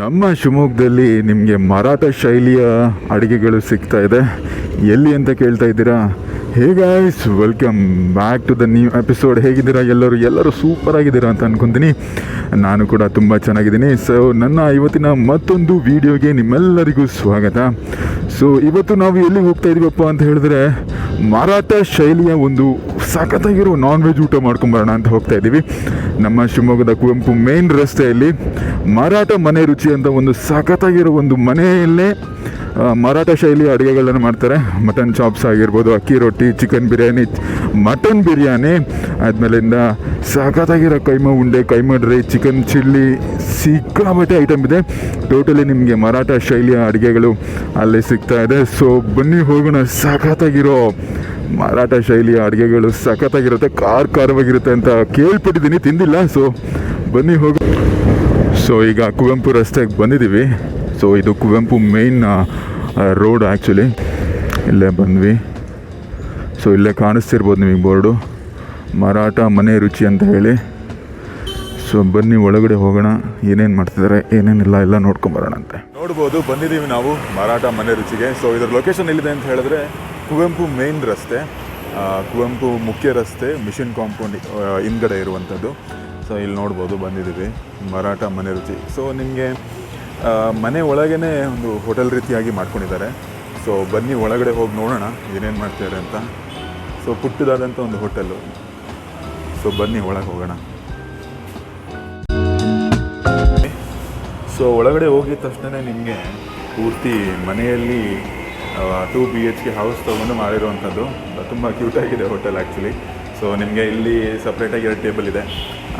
ನಮ್ಮ ಶಿವಮೊಗ್ಗದಲ್ಲಿ ನಿಮಗೆ ಮರಾಠ ಶೈಲಿಯ ಅಡುಗೆಗಳು ಸಿಗ್ತಾ ಇದೆ. ಎಲ್ಲಿ ಅಂತ ಕೇಳ್ತಾ ಇದ್ದೀರಾ? Hey guys welcome back to the new episode ಹೇಗಿದ್ದೀರಾ ಎಲ್ಲರೂ? ಎಲ್ಲರೂ ಸೂಪರ್ ಆಗಿದ್ದೀರಾ ಅಂತ ಅನ್ಕೊತೀನಿ. ನಾನು ಕೂಡ ತುಂಬ ಚೆನ್ನಾಗಿದ್ದೀನಿ. ಸೊ ನನ್ನ ಇವತ್ತಿನ ಮತ್ತೊಂದು ವಿಡಿಯೋಗೆ ನಿಮ್ಮೆಲ್ಲರಿಗೂ ಸ್ವಾಗತ. ಸೊ ಇವತ್ತು ನಾವು ಎಲ್ಲಿ ಹೋಗ್ತಾ ಇದೀವಪ್ಪ ಅಂತ ಹೇಳಿದ್ರೆ ಮರಾಠ ಶೈಲಿಯ ಒಂದು ಸಖತ್ತಾಗಿರೋ ನಾನ್ ವೆಜ್ ಊಟ ಮಾಡ್ಕೊಂಬರೋಣ ಅಂತ ಹೋಗ್ತಾ ಇದ್ದೀವಿ. ನಮ್ಮ ಶಿವಮೊಗ್ಗದ ಕುವೆಂಪು ಮೇನ್ ರಸ್ತೆಯಲ್ಲಿ ಮರಾಠ ಮನೆ ರುಚಿ ಅಂತ ಒಂದು ಸಖತ್ತಾಗಿರೋ ಒಂದು ಮನೆಯಲ್ಲೇ ಮರಾಠ ಶೈಲಿ ಅಡುಗೆಗಳನ್ನು ಮಾಡ್ತಾರೆ. ಮಟನ್ ಚಾಪ್ಸ್ ಆಗಿರ್ಬೋದು, ಅಕ್ಕಿ ರೊಟ್ಟಿ ಚಿಕನ್ ಬಿರಿಯಾನಿ, ಮಟನ್ ಬಿರಿಯಾನಿ. ಆದಮೇಲಿಂದ ಸಖತ್ತಾಗಿರೋ ಕೈಮ ಉಂಡೆ, ಕೈಮ ಡ್ರೈ ಚಿಕನ್ ಚಿಲ್ಲಿ ಸಿಕ್ಕಾಬಟ್ಟೆ ಐಟಮ್ ಇದೆ. ಟೋಟಲಿ ನಿಮಗೆ ಮರಾಠ ಶೈಲಿಯ ಅಡುಗೆಗಳು ಅಲ್ಲಿ ಸಿಗ್ತಾ ಇದೆ. ಸೊ ಬನ್ನಿ ಹೋಗೋಣ. ಸಖತ್ತಾಗಿರೋ ಮರಾಠ ಶೈಲಿಯ ಅಡುಗೆಗಳು ಸಖತ್ತಾಗಿರುತ್ತೆ ಕಾರ್ ಖಾರವಾಗಿರುತ್ತೆ ಅಂತ ಕೇಳ್ಪಟ್ಟಿದ್ದೀನಿ, ತಿಂದಿಲ್ಲ. ಸೊ ಬನ್ನಿ ಹೋಗ. ಸೊ ಈಗ ಕುವೆಂಪು ರಸ್ತೆಗೆ ಬಂದಿದ್ದೀವಿ. ಸೊ ಇದು ಕುವೆಂಪು ಮೇಯ್ನ್ ರೋಡ್ ಆ್ಯಕ್ಚುಲಿ ಇಲ್ಲೇ ಬಂದ್ವಿ. ಸೊ ಇಲ್ಲೇ ಕಾಣಿಸ್ತಿರ್ಬೋದು ನಿಮಗೆ ಬೋರ್ಡು ಮರಾಠ ಮನೆ ರುಚಿ ಅಂತ ಹೇಳಿ. ಸೊ ಬನ್ನಿ, ಒಳಗಡೆ ಹೋಗೋಣ. ಏನೇನು ಮಾಡ್ತಿದ್ದಾರೆ ಏನೇನಿಲ್ಲ ಎಲ್ಲ ನೋಡ್ಕೊಂಬರೋಣ ಅಂತೆ ನೋಡ್ಬೋದು, ಬಂದಿದ್ದೀವಿ ನಾವು ಮರಾಠ ಮನೆ ರುಚಿಗೆ. ಸೊ ಇದರ ಲೊಕೇಶನ್ ಎಲ್ಲಿದೆ ಅಂತ ಹೇಳಿದ್ರೆ, ಕುವೆಂಪು ಮೇನ್ ರಸ್ತೆ. ಕುವೆಂಪು ಮುಖ್ಯ ರಸ್ತೆ ಮಿಷನ್ ಕಾಂಪೌಂಡ್ ಹಿಂದ್ಗಡೆ ಇರುವಂಥದ್ದು. ಸೊ ಇಲ್ಲಿ ನೋಡ್ಬೋದು, ಬಂದಿದ್ದೀವಿ. ಮರಾಠ ಮನೆ ರುಚಿ. ಸೊ ನಿಮಗೆ ಮನೆ ಒಳಗೇ ಒಂದು ಹೋಟೆಲ್ ರೀತಿಯಾಗಿ ಮಾಡ್ಕೊಂಡಿದ್ದಾರೆ. ಸೊ ಬನ್ನಿ ಒಳಗಡೆ ಹೋಗಿ ನೋಡೋಣ ಏನೇನು ಮಾಡ್ತಾರೆ ಅಂತ. ಸೊ ಪುಟ್ಟದಾದಂಥ ಒಂದು ಹೋಟೆಲ್ಲು ಸೊ ಬನ್ನಿ ಒಳಗೆ ಹೋಗೋಣ. ಸೊ ಒಳಗಡೆ ಹೋಗಿದ ತಕ್ಷಣ ನಿಮಗೆ ಪೂರ್ತಿ ಮನೆಯಲ್ಲಿ two B H K house ತೊಗೊಂಡು ಮಾಡಿರೋವಂಥದ್ದು. ತುಂಬ ಕ್ಯೂಟಾಗಿದೆ ಹೋಟೆಲ್ ಆ್ಯಕ್ಚುಲಿ ಸೊ ನಿಮಗೆ ಇಲ್ಲಿ ಸಪ್ರೇಟಾಗಿ ಎರಡು ಟೇಬಲ್ ಇದೆ.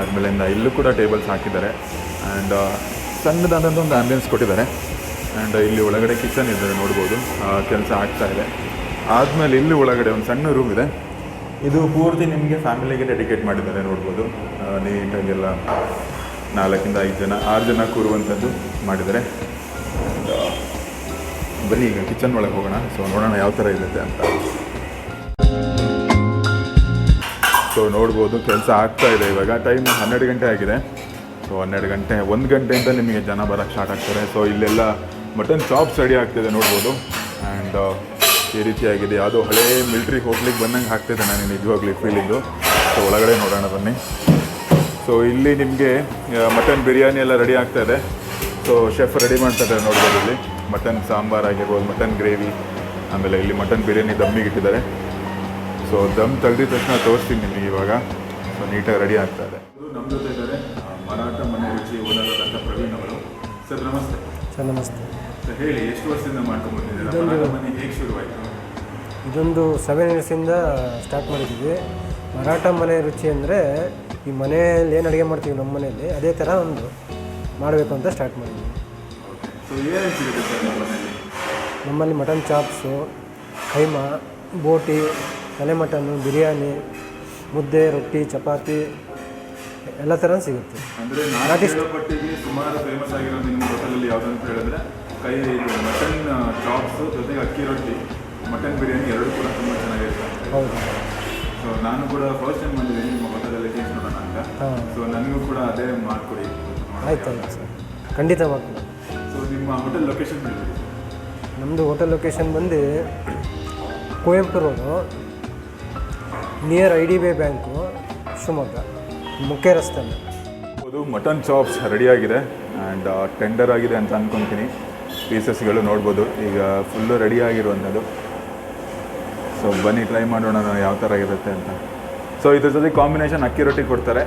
ಆದಮೇಲಿಂದ ಇಲ್ಲೂ ಕೂಡ ಟೇಬಲ್ಸ್ ಹಾಕಿದ್ದಾರೆ. ಆ್ಯಂಡ್ ಸಣ್ಣದಾದಂಥ ಒಂದು ಆ್ಯಂಬಿಯನ್ಸ್ ಕೊಟ್ಟಿದ್ದಾರೆ. ಆ್ಯಂಡ್ ಇಲ್ಲಿ ಒಳಗಡೆ ಕಿಚನ್ ಇದೆ, ನೋಡ್ಬೋದು. ಕೆಲಸ ಆಗ್ತಾ ಇದೆ. ಆದಮೇಲೆ ಇಲ್ಲಿ ಒಳಗಡೆ ಒಂದು ಸಣ್ಣ ರೂಮ್ ಇದೆ. ಇದು ಪೂರ್ತಿ ನಿಮಗೆ ಫ್ಯಾಮಿಲಿಗೆ ಡೆಡಿಕೇಟ್ ಮಾಡಿದ್ದಾರೆ, ನೋಡ್ಬೋದು. ನೀಟಾಗೆಲ್ಲ ನಾಲ್ಕಿಂದ ಐದು ಜನ, ಆರು ಜನ ಕೂರುವಂಥದ್ದು ಮಾಡಿದ್ದಾರೆ. ಬನ್ನಿ, ಈಗ ಕಿಚನ್ ಒಳಗೆ ಹೋಗೋಣ. ಸೊ ನೋಡೋಣ ಯಾವ ಥರ ಇರುತ್ತೆ ಅಂತ. ಸೊ ನೋಡ್ಬೋದು, ಕೆಲಸ ಆಗ್ತಾ ಇದೆ ಇವಾಗ. ಟೈಮ್ ಹನ್ನೆರಡು ಗಂಟೆ ಆಗಿದೆ. ಸೊ ಹನ್ನೆರಡು ಗಂಟೆ, ಒಂದು ಗಂಟೆಯಿಂದ ನಿಮಗೆ ಜನ ಬರೋಕ್ಕೆ ಸ್ಟಾರ್ಟ್ ಆಗ್ತಾರೆ. ಸೊ ಇಲ್ಲೆಲ್ಲ ಮಟನ್ ಚಾಪ್ಸ್ ರೆಡಿ ಆಗ್ತಿದೆ, ನೋಡ್ಬೋದು. ಆ್ಯಂಡ್ ಈ ರೀತಿಯಾಗಿದೆ. ಯಾವುದೋ ಹಳೇ ಮಿಲ್ಟ್ರಿ ಹೋಟ್ಲಿಗೆ ಬಂದಂಗೆ ಆಗ್ತಿದೆ ನಾನು ನಿಜವಾಗ್ಲಿ ಫೀಲಿಂಗು ಸೊ ಒಳಗಡೆ ನೋಡೋಣ ಬನ್ನಿ. ಸೊ ಇಲ್ಲಿ ನಿಮಗೆ ಮಟನ್ ಬಿರಿಯಾನಿ ಎಲ್ಲ ರೆಡಿ ಆಗ್ತಾ ಇದೆ. ಸೊ ಶೆಫ್ ರೆಡಿ ಮಾಡ್ತಾ ಇದ್ದಾರೆ ನೋಡ್ಬೋದು ಇಲ್ಲಿ. ಮಟನ್ ಸಾಂಬಾರ್ ಆಗಿರ್ಬೋದು ಮಟನ್ ಗ್ರೇವಿ ಆಮೇಲೆ ಇಲ್ಲಿ ಮಟನ್ ಬಿರಿಯಾನಿ ದಮ್ಮಿಗೆ ಇಟ್ಟಿದ್ದಾರೆ. ಸೊ ದಮ್ ತೆಗೆದಿದ ತಕ್ಷಣ ತೋರಿಸ್ತೀನಿ ನಿಮಗೆ ಇವಾಗ. ಸೊ ನೀಟಾಗಿ ರೆಡಿ ಆಗ್ತಾ ಇದೆ. ನಮ್ಮ ಜೊತೆ ಮರಾಠ ಮನೆ ರುಚಿ ಓನರ್ ಪ್ರವೀಣ್ ಅವರು. ಸರ್ ನಮಸ್ತೆ. ಸರ್ ನಮಸ್ತೆ. ಸರ್ ಹೇಳಿ ಎಷ್ಟು ವರ್ಷದಿಂದ ಮಾಡ್ಕೊಂಡ್ಬಂದಿದ್ದೀರಾ ಮರಾಠ ಮನೆ ಹೇಗೆ ಶುರುವಾಯಿತು? ಇದೊಂದು ಸೆವೆನ್ ಇಯರ್ಸಿಂದ ಸ್ಟಾರ್ಟ್ ಮಾಡಿದ್ದೀವಿ. ಮರಾಠ ಮನೆ ರುಚಿ ಅಂದರೆ ಈ ಮನೆಯಲ್ಲಿ ಏನು ಅಡುಗೆ ಮಾಡ್ತೀವಿ ನಮ್ಮ ಮನೆಯಲ್ಲಿ ಅದೇ ಥರ ಒಂದು ಮಾಡಬೇಕು ಅಂತ ಸ್ಟಾರ್ಟ್ ಮಾಡಿದ್ವಿ ನಮ್ಮಲ್ಲಿ ಮಟನ್ ಚಾಪ್ಸು ಕೈಮಾ ಬೋಟಿ ತಲೆ ಮಟನ್ನು ಬಿರಿಯಾನಿ ಮುದ್ದೆ ರೊಟ್ಟಿ ಚಪಾತಿ ಎಲ್ಲ ಥರ ಸಿಗುತ್ತೆ. ಅಂದ್ರೆ ನಾನು ಪಟ್ಟಿಗೆ ಸುಮಾರು ಫೇಮಸ್ ಆಗಿರೋ ನಿಮ್ಮ ಹೋಟೆಲಲ್ಲಿ ಯಾವ್ದಂತ ಹೇಳಿದ್ರೆ ಕೈ ಮಟನ್ ಚಾಪ್ಸ್ ಜೊತೆಗೆ ಅಕ್ಕಿ ರೊಟ್ಟಿ ಮಟನ್ ಬಿರಿಯಾನಿ ಎರಡು ಕೂಡ ತುಂಬ ಚೆನ್ನಾಗಿರುತ್ತೆ. ಹೌದು. ಸೊ ನಾನು ಕೂಡ ಫಸ್ಟ್ ಟೈಮ್ ಬಂದಿದ್ದೀನಿ ನಿಮ್ಮ ಹೋಟೆಲಲ್ಲಿ ಟೇಸ್ಟ್ ನೋಡೋಣ ಅಂತ. ಹಾಂ. ಸೊ ನನಗೂ ಕೂಡ ಅದೇ ಮಾಡಿಕೊಡಿ. ಆಯ್ತು ಆಯ್ತು ಸರ್. ಖಂಡಿತ ಮಾಡ್ತೀನಿ ಸೊ ನಿಮ್ಮ ಹೋಟೆಲ್ ಲೊಕೇಶನ್ ಹೇಳಿ. ನಮ್ಮದು ಹೋಟೆಲ್ ಲೊಕೇಶನ್ ಬಂದು Kuvempu road near I D B bank Shivamogga. ಮುಖ್ಯ ರಸ್ತೆ ಅದು ಮಟನ್ ಚಾಪ್ಸ್ ರೆಡಿಯಾಗಿದೆ ಆ್ಯಂಡ್ ಟೆಂಡರ್ ಆಗಿದೆ ಅಂತ ಅಂದ್ಕೊತೀನಿ ಪೀಸಸ್ಗಳು ನೋಡ್ಬೋದು. ಈಗ ಫುಲ್ಲು ರೆಡಿ ಆಗಿರುವಂಥದ್ದು. ಸೊ ಬನ್ನಿ ಟ್ರೈ ಮಾಡೋಣ ಯಾವ ಥರ ಇರುತ್ತೆ ಅಂತ. ಸೊ ಇದ್ರ ಜೊತೆ ಕಾಂಬಿನೇಷನ್ ಅಕ್ಕಿ ರೊಟ್ಟಿ ಕೊಡ್ತಾರೆ.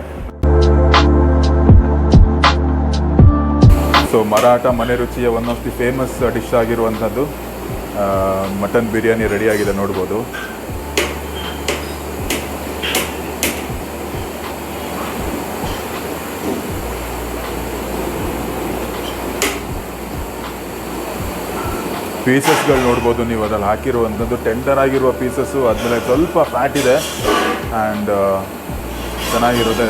ಸೊ ಮರಾಠ ಮನೆ ರುಚಿಯ one of the famous dish ಆಗಿರುವಂಥದ್ದು ಮಟನ್ ಬಿರಿಯಾನಿ ರೆಡಿಯಾಗಿದೆ ನೋಡ್ಬೋದು. ಪೀಸಸ್ಗಳು ನೋಡ್ಬೋದು. ನೀವು ಅದ್ರಲ್ಲಿ ಹಾಕಿರುವಂಥದ್ದು ಟೆಂಡರ್ ಆಗಿರುವ ಪೀಸಸ್ಸು ಆದಮೇಲೆ ಸ್ವಲ್ಪ ಫ್ಯಾಟ್ ಇದೆ ಆ್ಯಂಡ್ ಚೆನ್ನಾಗಿರುತ್ತೆ.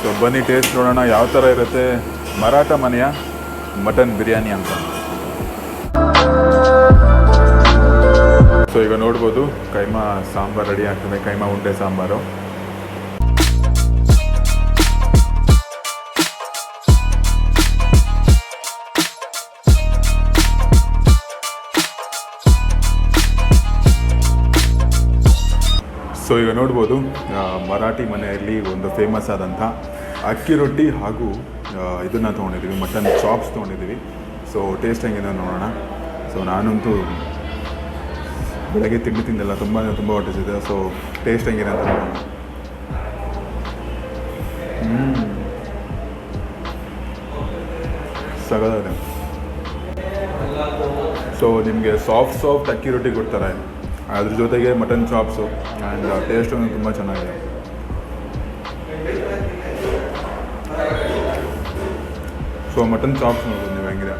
ಸೊ ಬನ್ನಿ ಟೇಸ್ಟ್ ನೋಡೋಣ ಯಾವ ಥರ ಇರುತ್ತೆ. ಮರಾಠ ಮನೆಯ ಮಟನ್ ಬಿರಿಯಾನಿ ಅಂತ. ಸೊ ಈಗ ನೋಡ್ಬೋದು ಕೈಮಾ ಸಾಂಬಾರು ರೆಡಿ ಆಗ್ತದೆ. ಕೈಮಾ ಉಂಡೆ ಸಾಂಬಾರು. ಸೊ ಈಗ ನೋಡ್ಬೋದು ಮರಾಠಿ ಮನೆಯಲ್ಲಿ ಒಂದು ಫೇಮಸ್ ಆದಂಥ ಅಕ್ಕಿ ರೊಟ್ಟಿ ಹಾಗೂ ಇದನ್ನು ತೊಗೊಂಡಿದ್ದೀವಿ ಮಟನ್ ಚಾಪ್ಸ್ ತೊಗೊಂಡಿದ್ದೀವಿ. ಸೊ ಟೇಸ್ಟ್ ಹೆಂಗಿದೆ ನೋಡೋಣ. ಸೊ ನಾನಂತೂ ಬೆಳಗ್ಗೆ ತಿಂಡಿ ತಿಂದಿಲ್ಲ ತುಂಬ ತುಂಬ ಹೊಟ್ಟಿಸಿದೆ ಸೊ ಟೇಸ್ಟ್ ಹೆಂಗಿದೆ ಅಂತ ನೋಡೋಣ. ಸಗದಾಗಿದೆ ಸೊ ನಿಮಗೆ ಸಾಫ್ಟ್ ಸಾಫ್ಟ್ ಅಕ್ಕಿ ರೊಟ್ಟಿ ಕೊಡ್ತಾರೆ. ಅದ್ರ ಜೊತೆಗೆ ಮಟನ್ ಚಾಪ್ಸು ಆ್ಯಂಡ್ ಟೇಸ್ಟ್ ತುಂಬ ಚೆನ್ನಾಗಿದೆ. ಸೊ ಮಟನ್ ಚಾಪ್ಸ್ ನೋಡ್ಬೋದು ನೀವು ಹೆಂಗಿದೆ?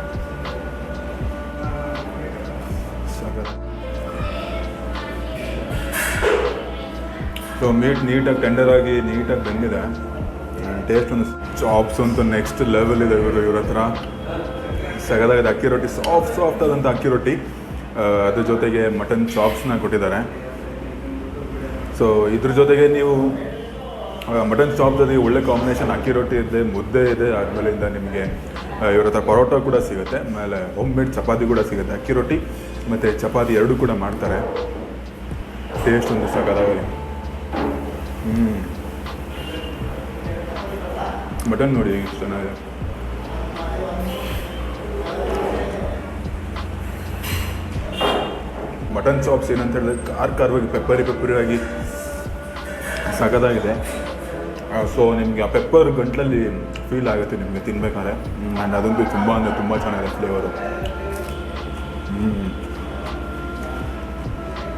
ಸೊ ಮೀಟ್ ನೀಟಾಗಿ ಟೆಂಡರ್ ಆಗಿ ನೀಟಾಗಿ ಬೆಂದಿದೆ. ಟೇಸ್ಟ್ ಒಂದು ಚಾಪ್ಸ್ ಅಂತೂ ನೆಕ್ಸ್ಟ್ ಲೆವೆಲ್ ಇದೆ ಇವರು, ಇವ್ರ ಹತ್ರ. ಸಗದಾಗಿದೆ ಅಕ್ಕಿ ರೊಟ್ಟಿ ಸಾಫ್ಟ್ ಸಾಫ್ಟ್ ಆದಂಥ ಅಕ್ಕಿ ರೊಟ್ಟಿ. ಅದ್ರ ಜೊತೆಗೆ ಮಟನ್ ಚಾಪ್ಸ್ನ ಕೊಟ್ಟಿದ್ದಾರೆ. ಸೊ ಇದ್ರ ಜೊತೆಗೆ ನೀವು ಮಟನ್ ಚಾಪ್ ಜೊತೆಗೆ ಒಳ್ಳೆ ಕಾಂಬಿನೇಷನ್ ಅಕ್ಕಿ ರೊಟ್ಟಿ ಇದೆ, ಮುದ್ದೆ ಇದೆ, ಆದಮೇಲಿಂದ ನಿಮಗೆ ಇವ್ರ ಹತ್ರ ಪರೋಟ ಕೂಡ ಸಿಗುತ್ತೆ, ಆಮೇಲೆ ಹೋಮ್ ಮೇಡ್ ಚಪಾತಿ ಕೂಡ ಸಿಗುತ್ತೆ ಅಕ್ಕಿ ರೊಟ್ಟಿ, ಮತ್ತು ಚಪಾತಿ ಎರಡೂ ಕೂಡ ಮಾಡ್ತಾರೆ. ಟೇಸ್ಟ್ ಒಂದು ಸಾಕಾದಾಗಲಿ ಹ್ಞೂ ಮಟನ್ ನೋಡಿ ಎಷ್ಟು ಚೆನ್ನಾಗಿದೆ. ಮಟನ್ ಚಾಪ್ಸ್ ಏನಂತ ಹೇಳಿದ್ರೆ ಕಾರ್ ಕಾರ್ವಾಗಿ ಪೆಪ್ಪರಿ ಪೆಪ್ಪರಿ ಆಗಿ ಸಖತ್ತಾಗಿದೆ ಸೊ ನಿಮಗೆ ಆ ಪೆಪ್ಪರ್ ಗಂಟಲಲ್ಲಿ ಫೀಲ್ ಆಗುತ್ತೆ ನಿಮಗೆ ತಿನ್ಬೇಕಾದ್ರೆ. ಆ್ಯಂಡ್ ಅದಂತೂ ತುಂಬ ಅಂದರೆ ತುಂಬ ಚೆನ್ನಾಗಿದೆ ಫ್ಲೇವರು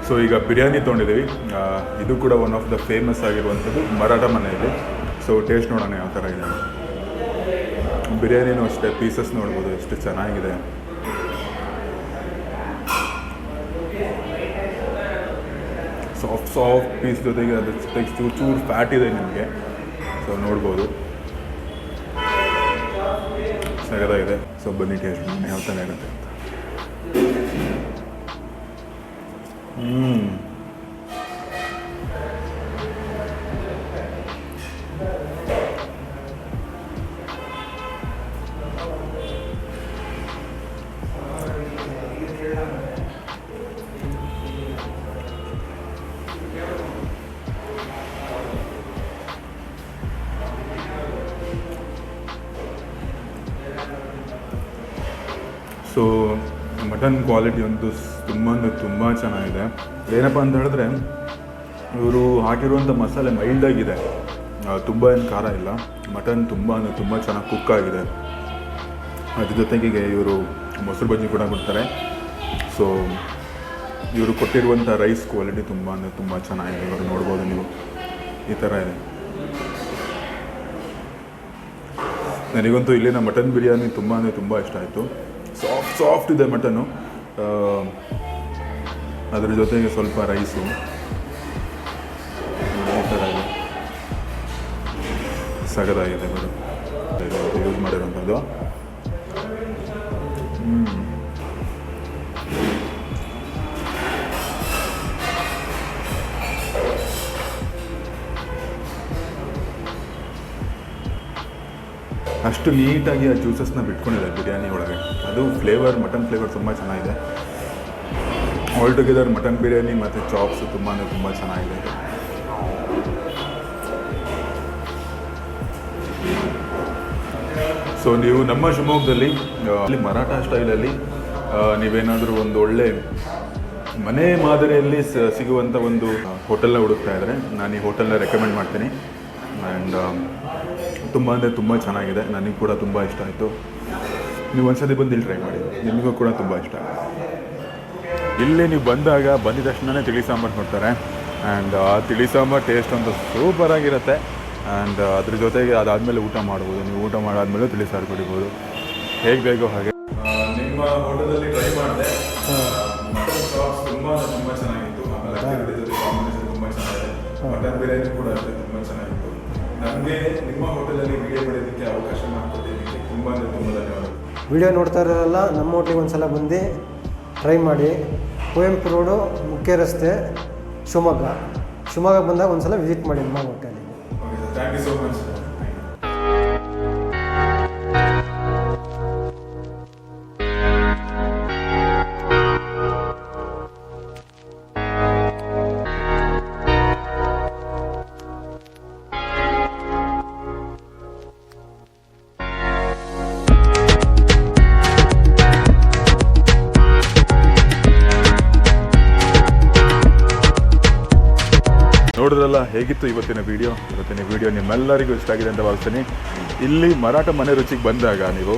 ಸೊ ಈಗ ಬಿರಿಯಾನಿ ತೊಗೊಂಡಿದ್ದೀವಿ. ಇದು ಕೂಡ ಒನ್ ಆಫ್ ದ ಫೇಮಸ್ ಆಗಿರುವಂಥದ್ದು ಮರಾಠ ಮನೆಯಲ್ಲಿ. ಸೊ ಟೇಸ್ಟ್ ನೋಡೋಣ ಯಾವ ಥರ ಇದೆ ಬಿರಿಯಾನಿನೂ ಅಷ್ಟೇ ಪೀಸಸ್ ನೋಡ್ಬೋದು, ಎಷ್ಟು ಚೆನ್ನಾಗಿದೆ. ಸಾಫ್ಟ್ ಸಾಫ್ಟ್ ಪೀಸ್ ಜೊತೆಗೆ ಅದು ಚೂರು ಚೂರು ಫ್ಯಾಟ್ ಇದೆ ನಿಮಗೆ. ಸೊ ನೋಡ್ಬೋದು. ಸಗದಾಗಿದೆ ಸೊ ಬನ್ನಿ ಟೇಸ್ಟ್ ಯಾವ ಥರ ಇರುತ್ತೆ ಅಂತ. ಸೊ, ಮಟನ್ ಕ್ವಾಲಿಟಿ ಅಂತೂ ತುಂಬ ಅಂದರೆ ತುಂಬ ಚೆನ್ನಾಗಿದೆ. ಏನಪ್ಪ ಅಂತ ಹೇಳಿದ್ರೆ, ಇವರು ಹಾಕಿರುವಂಥ ಮಸಾಲೆ ಮೈಲ್ಡಾಗಿದೆ ತುಂಬ ಏನು ಖಾರ ಇಲ್ಲ. ಮಟನ್ ತುಂಬ ಅಂದರೆ ತುಂಬ ಚೆನ್ನಾಗಿ ಕುಕ್ ಆಗಿದೆ. ಅದ್ರ ಜೊತೆಗೆ ಇವರು ಮೊಸರು ಬಜ್ಜಿ ಕೂಡ ಕೊಡ್ತಾರೆ. ಸೊ, ಇವರು ಕೊಟ್ಟಿರುವಂಥ ರೈಸ್ ಕ್ವಾಲಿಟಿ ತುಂಬ ಅಂದರೆ ತುಂಬ ಚೆನ್ನಾಗಿದೆ. ಇವರು ನೋಡ್ಬೋದು ನೀವು. ಈ ಥರ ಇದೆ. ನನಗಂತೂ ಇಲ್ಲಿನ ಮಟನ್ ಬಿರಿಯಾನಿ ತುಂಬ ಅಂದರೆ ತುಂಬ ಇಷ್ಟ ಆಯಿತು. ಸಾಫ್ಟ್ ಇದೆ ಮಟನು. ಅದರ ಜೊತೆಗೆ ಸ್ವಲ್ಪ ರೈಸು. ಸಗದಾಗಿದೆ ಮೇಡಮ್. ಯೂಸ್ ಮಾಡಿರೋಂಥದ್ದು ಹ್ಮ್. ಅಷ್ಟು ನೀಟಾಗಿ ಆ ಜ್ಯೂಸಸ್ನ ಬಿಟ್ಕೊಂಡಿದೆ ಬಿರಿಯಾನಿ ಒಳಗೆ. ಅದು ಫ್ಲೇವರ್, ಮಟನ್ ಫ್ಲೇವರ್ ತುಂಬ ಚೆನ್ನಾಗಿದೆ. ಆಲ್ ಟುಗೆದರ್ ಮಟನ್ ಬಿರಿಯಾನಿ ಮತ್ತು ಚಾಪ್ಸ್ ತುಂಬಾ ತುಂಬ ಚೆನ್ನಾಗಿದೆ. ಸೊ ನೀವು ನಮ್ಮ ಶಿವಮೊಗ್ಗದಲ್ಲಿ ಅಲ್ಲಿ ಮರಾಠ ಸ್ಟೈಲಲ್ಲಿ ನೀವೇನಾದರೂ ಒಂದು ಒಳ್ಳೆ ಮನೆ ಮಾದರಿಯಲ್ಲಿ ಸಿಗುವಂಥ ಒಂದು ಹೋಟೆಲ್ನ ಹುಡುಕ್ತಾ ಇದ್ದರೆ ನಾನು ಈ ಹೋಟೆಲ್ನ ರೆಕಮೆಂಡ್ ಮಾಡ್ತೀನಿ. ಆ್ಯಂಡ್ ತುಂಬ ಅಂದರೆ ತುಂಬ ಚೆನ್ನಾಗಿದೆ ನನಗೆ ಕೂಡ ತುಂಬ ಇಷ್ಟ ಆಯಿತು. ನೀವು ಒಂದ್ಸತಿ ಬಂದು ಇಲ್ಲಿ ಟ್ರೈ ಮಾಡಿ ನಿಮಗೂ ಕೂಡ ತುಂಬ ಇಷ್ಟ ಇಲ್ಲಿ ನೀವು ಬಂದಾಗ ಬಂದಿದ ತಕ್ಷಣವೇ ತಿಳಿ ಸಾಂಬಾರು ಕೊಡ್ತಾರೆ ಆ್ಯಂಡ್ ಆ ತಿಳಿ ಸಾಂಬಾರು ಟೇಸ್ಟ್ ಒಂದು ಸೂಪರಾಗಿರುತ್ತೆ ಆ್ಯಂಡ್ ಅದ್ರ ಜೊತೆಗೆ ಅದಾದಮೇಲೆ ಊಟ ಮಾಡ್ಬೋದು. ನೀವು ಊಟ ಮಾಡಾದ್ಮೇಲೆ ತಿಳಿ ಸಾರು ಕುಡಿಬೋದು. ಹೇಗೆ ಬೇಕೋ ಹಾಗೆ. ನಿಮ್ಮ ಹೋಟೆಲಲ್ಲಿ ಟ್ರೈ ಮಾಡಿದೆ. ತುಂಬ ತುಂಬ ಚೆನ್ನಾಗಿತ್ತು. ಆಮೇಲೆ ತುಂಬ ಚೆನ್ನಾಗಿದೆ. ಮಟನ್ ಬಿರಿಯಾನಿ ಕೂಡ ತುಂಬ ಚೆನ್ನಾಗಿತ್ತು. ನಮಗೆ ನಿಮ್ಮ ಹೋಟೆಲಲ್ಲಿ ವಿಡಿಯೋ ಮಾಡೋದಕ್ಕೆ ಅವಕಾಶ ಮಾಡಿಕೊಟ್ಟಿದ್ದಕ್ಕೆ ತುಂಬ ಅಂದರೆ ತುಂಬ ಧನ್ಯವಾದಗಳು ವಿಡಿಯೋ ನೋಡ್ತಾ ಇರೋರೆಲ್ಲ ನಮ್ಮ ಹೋಟ್ಲಿಗೆ ಒಂದು ಸಲ ಬಂದು ಟ್ರೈ ಮಾಡಿ. ಕುವೆಂಪು ರೋಡು ಮುಖ್ಯ ರಸ್ತೆ ಶಿವಮೊಗ್ಗ. ಶಿವಮೊಗ್ಗ ಬಂದಾಗ ಒಂದು ಸಲ ವಿಸಿಟ್ ಮಾಡಿ ನಮ್ಮ ಹೋಟೆಲಿಗೆ okay sir thank you so much ನೋಡಿದ್ರಲ್ಲ, ಹೇಗಿತ್ತು ಇವತ್ತಿನ ವಿಡಿಯೋ ಇವತ್ತಿನ ವಿಡಿಯೋ ನಿಮ್ಮೆಲ್ಲರಿಗೂ ಇಷ್ಟ ಆಗಿದೆ ಅಂತ ಭಾವಿಸ್ತೀನಿ. ಇಲ್ಲಿ ಮರಾಠ ಮನೆ ರುಚಿಗೆ ಬಂದಾಗ ನೀವು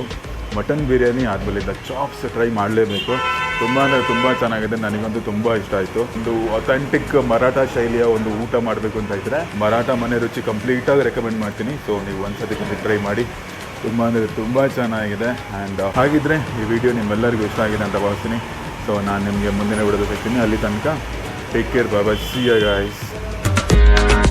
ಮಟನ್ ಬಿರಿಯಾನಿ ಆದಮೇಲಿಂದ ಚಾಪ್ಸ್ ಟ್ರೈ ಮಾಡಲೇಬೇಕು. ತುಂಬ ಅಂದರೆ ತುಂಬ ಚೆನ್ನಾಗಿದೆ, ನನಗಂತೂ ತುಂಬ ಇಷ್ಟ ಆಯಿತು. ಒಂದು ಅಥೆಂಟಿಕ್ ಮರಾಠ ಶೈಲಿಯ ಒಂದು ಊಟ ಮಾಡಬೇಕು ಅಂತ ಇದ್ದರೆ ಮರಾಠ ಮನೆ ರುಚಿ ಕಂಪ್ಲೀಟಾಗಿ ರೆಕಮೆಂಡ್ ಮಾಡ್ತೀನಿ. ಸೊ ನೀವು ಒಂದ್ಸತಿ ಬಂದು ಟ್ರೈ ಮಾಡಿ. ತುಂಬ ಅಂದರೆ ತುಂಬ ಚೆನ್ನಾಗಿದೆ. ಆ್ಯಂಡ್ ಹಾಗಿದ್ರೆ ಈ ವಿಡಿಯೋ ನಿಮ್ಮೆಲ್ಲರಿಗೂ ಇಷ್ಟ ಆಗಿದೆ ಅಂತ ಭಾವಿಸ್ತೀನಿ. ಸೊ ನಾನು ನಿಮಗೆ ಮುಂದಿನ ವಿಡಿಯೋ ಸಿಗ್ತೀನಿ. ಅಲ್ಲಿ ತನಕ ಟೇಕ್ ಕೇರ್ ಬಾಬಾ ಸಿ ಗಾಯ್ಸ್ Thank you.